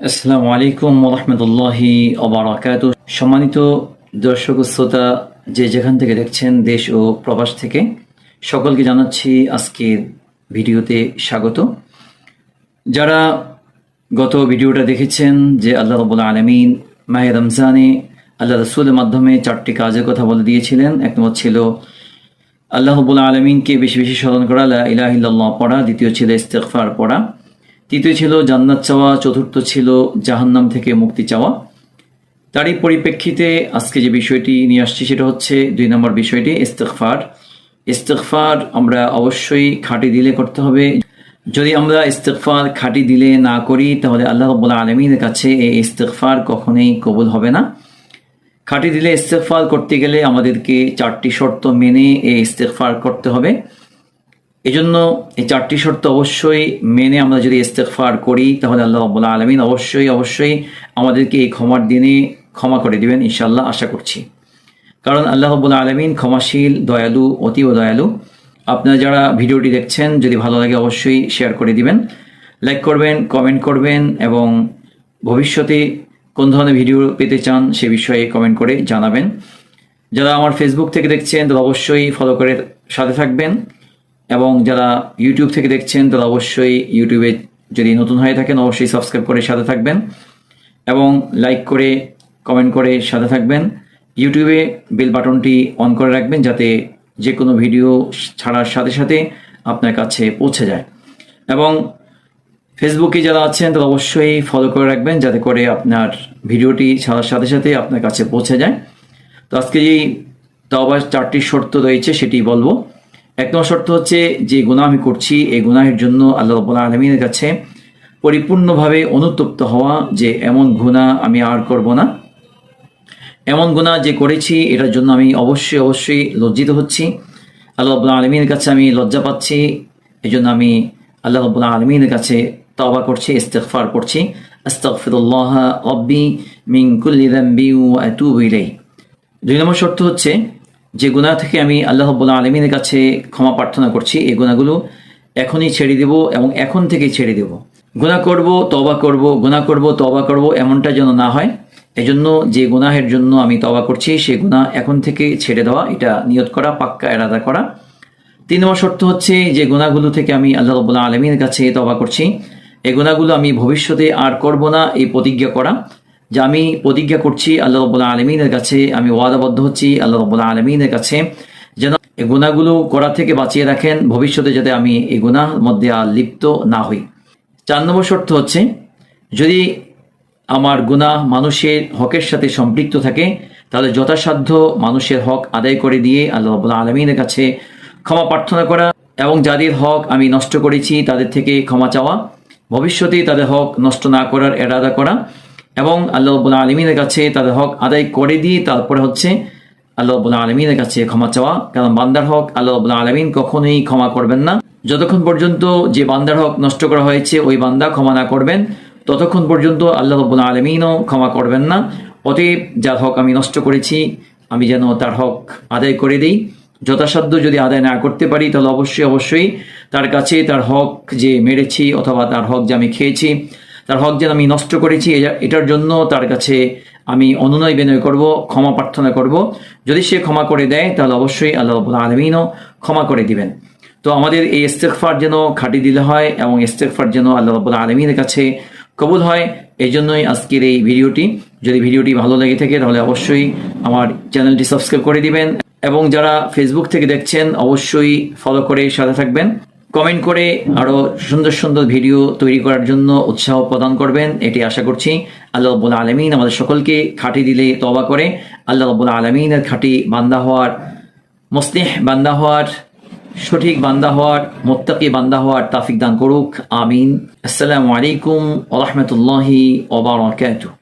আসসালামু আলাইকুম রহমতুল্লাহি অবরাকাত সম্মানিত দর্শক শ্রোতা, যে যেখান থেকে দেখছেন দেশ ও প্রবাস থেকে, সকলকে জানাচ্ছি আজকের ভিডিওতে স্বাগত। যারা গত ভিডিওটা দেখেছেন যে আল্লাহ রবুল্লা আলমিন মাহে রমজানে আল্লাহ রসুলের মাধ্যমে চারটি কাজের কথা বলে দিয়েছিলেন। এক নম্বর ছিল, আল্লাহ রবুল্লা আলমিনকে বেশি বেশি স্মরণ করা, লা ইলাহিল্লাহ পড়া। দ্বিতীয় ছিল ইস্তেকফার পড়া। তৃতীয় ছিল জান্নাত চাওয়া, চতুর্থ ছিল জাহান্নাম থেকে মুক্তি চাওয়া। তারই পরিপ্রেক্ষিতে আজকে যে বিষয়টি নিয়ে আসছি সেটা হচ্ছে দুই নম্বর বিষয়টি ইস্তেকফার ইস্তেকফার আমরা অবশ্যই খাঁটি দিলে করতে হবে। যদি আমরা ইস্তেকফার খাঁটি দিলে না করি, তাহলে আল্লাহ রব্বুল্লা আলমীর কাছে এই ইস্তেকফার কখনোই কবুল হবে না। খাঁটি দিলে ইস্তেকফার করতে গেলে আমাদেরকে চারটি শর্ত মেনে এই ইস্তেকফার করতে হবে। এজন্য এই চারটি শর্ত অবশ্যই মেনে আমরা যদি ইস্তেকফার করি, তাহলে আল্লাহ রব্বুল্লা আলমিন অবশ্যই অবশ্যই আমাদেরকে এই ক্ষমার দিনে ক্ষমা করে দিবেন ইনশাল্লাহ আশা করছি। কারণ আল্লাহ রব্বুল্লা আলমিন ক্ষমাশীল, দয়ালু অতীব দয়ালু। আপনারা যারা ভিডিওটি দেখছেন, যদি ভালো লাগে অবশ্যই শেয়ার করে দিবেন। লাইক করবেন, কমেন্ট করবেন এবং ভবিষ্যতে কোন ধরনের ভিডিও পেতে চান সে বিষয়ে কমেন্ট করে জানাবেন। যারা আমার ফেসবুক থেকে দেখছেন, তারা অবশ্যই ফলো করে সাথে থাকবেন। এবং যারা ইউটিউব থেকে দেখছেন, তারা অবশ্যই ইউটিউবে যদি নতুন হয়ে থাকেন, অবশ্যই সাবস্ক্রাইব করে সাথে থাকবেন এবং লাইক করে কমেন্ট করে সাথে থাকবেন। ইউটিউবে বেল বাটনটি অন করে রাখবেন যাতে যে কোনো ভিডিও ছাড়ার সাথে সাথে আপনার কাছে পৌঁছে যায়। এবং ফেসবুকে যারা আছেন, তারা অবশ্যই ফলো করে রাখবেন যাতে করে আপনার ভিডিওটি ছাড়ার সাথে সাথে আপনার কাছে পৌঁছে যায়। তো আজকে যেই তাওবার চারটি শর্ত রয়েছে, সেটি বলব। এক নম্বর শর্ত হচ্ছে যে গুণা আমি করছি, এই গুনাহের জন্য আল্লাহ রব্বুল্লা আলমীর কাছে পরিপূর্ণভাবে অনুতপ্ত হওয়া যে এমন গুণা আমি আর করব না। এমন গুণা যে করেছি, এটার জন্য আমি অবশ্যই অবশ্যই লজ্জিত হচ্ছি। আল্লাহ রব্বুল্লা আলমীর কাছে আমি লজ্জা পাচ্ছি। এই জন্য আমি আল্লাহ রব্বুল্লা আলমীর কাছে তবা করছি ইস্তেকফার করছি। আস্তাগফিরুল্লাহ রব্বি মিন কুল্লি দুই নম্বর শর্ত হচ্ছে যে গুণা থেকে আমি আল্লাহ রব্বুল্লা আলমীর কাছে ক্ষমা প্রার্থনা করছি, এই গুণাগুলো এখনই ছেড়ে দেব এবং এখন থেকেই ছেড়ে দেব। গুণা করব তবা করব গুণা করব তবা করব এমনটা যেন না হয়। এজন্য যে গুনাহের জন্য আমি তবা করছি, সে গুণা এখন থেকে ছেড়ে দেওয়া, এটা নিয়ত করা, পাক্কা এরাদা করা। তিন নম্বর শর্ত হচ্ছে যে গুণাগুলো থেকে আমি আল্লাহ রব্বুল্লা আলমীর কাছে তবা করছি, এই গুণাগুলো আমি ভবিষ্যতে আর করব না, এই প্রতিজ্ঞা করা। যে আমি প্রতিজ্ঞা করছি আল্লাহ রব্বুল্লা আলমিনের কাছে, আমি ওয়াদাবদ্ধ হচ্ছি আল্লাহ রব্বুল্লা আলমিনের কাছে, যেন এই গুণাগুলো করা থেকে বাঁচিয়ে রাখেন, ভবিষ্যতে যাতে আমি এই গুণার মধ্যে আর লিপ্ত না হই। চার নম্বর শর্ত হচ্ছে, যদি আমার গুনাহ মানুষের হকের সাথে সম্পৃক্ত থাকে, তাহলে যথাসাধ্য মানুষের হক আদায় করে দিয়ে আল্লাহ রব্বুল্লা আলমিনের কাছে ক্ষমা প্রার্থনা করা এবং যাদের হক আমি নষ্ট করেছি, তাদের থেকে ক্ষমা চাওয়া ভবিষ্যতে তাদের হক নষ্ট না করার এরাদা করা এবং আল্লাহ রব্বুল্লা আলমিনের কাছে তাদের হক আদায় করে দিয়ে তারপরে হচ্ছে আল্লাহ রব্বুল্লা আলমিনের কাছে ক্ষমা চাওয়া। কারণ বান্দার হক আল্লাহ রব্বুল্লা আলমিন কখনোই ক্ষমা করবেন না। যতক্ষণ পর্যন্ত যে বান্দার হক নষ্ট করা হয়েছে, ওই বান্দা ক্ষমা না করবেন, ততক্ষণ পর্যন্ত আল্লাহ রব্বুল্লা আলমিনও ক্ষমা করবেন না। অতএব যার হক আমি নষ্ট করেছি, আমি যেন তার হক আদায় করে দিই। যথাসাধ্য যদি আদায় না করতে পারি, তাহলে অবশ্যই অবশ্যই তার কাছে তার হক যে মেরেছি অথবা তার হক যে আমি খেয়েছি তার হক যেন আমি নষ্ট করেছি এটার জন্য তার কাছে আমি অনুনয় বিনয় করব, ক্ষমা প্রার্থনা করব। যদি সে ক্ষমা করে দেয়, তাহলে অবশ্যই আল্লাহ রবুল্লা আলমিনও ক্ষমা করে দিবেন। তো আমাদের এই ইস্তেকফার যেন খাটি দিলে হয় এবং ইস্তেকফার যেন আল্লাহ রবুল্লা আলমিনের কাছে কবুল হয় এই জন্যই আজকের এই ভিডিওটি। যদি ভিডিওটি ভালো লেগে থাকে, তাহলে অবশ্যই আমার চ্যানেলটি সাবস্ক্রাইব করে দিবেন এবং যারা ফেসবুক থেকে দেখছেন, অবশ্যই ফলো করে সাথে থাকবেন। কমেন্ট করে আরও সুন্দর সুন্দর ভিডিও তৈরি করার জন্য উৎসাহ প্রদান করবেন, এটি আশা করছি আল্লাহ রব্বুল আলমিন আমাদের সকলকে খাঁটি দিলে তবা করে। আল্লাহ রব্বুল আলমিনের খাঁটি বান্দা হওয়ার মস্নেহ বান্দা হওয়ার, সঠিক বান্দা হওয়ার, মোত্তাকি বান্দা হওয়ার তাফিক দান করুক, আমিন। আসসালামু আলাইকুম ওরহমতুল্লাহি ওবরাকাতুহ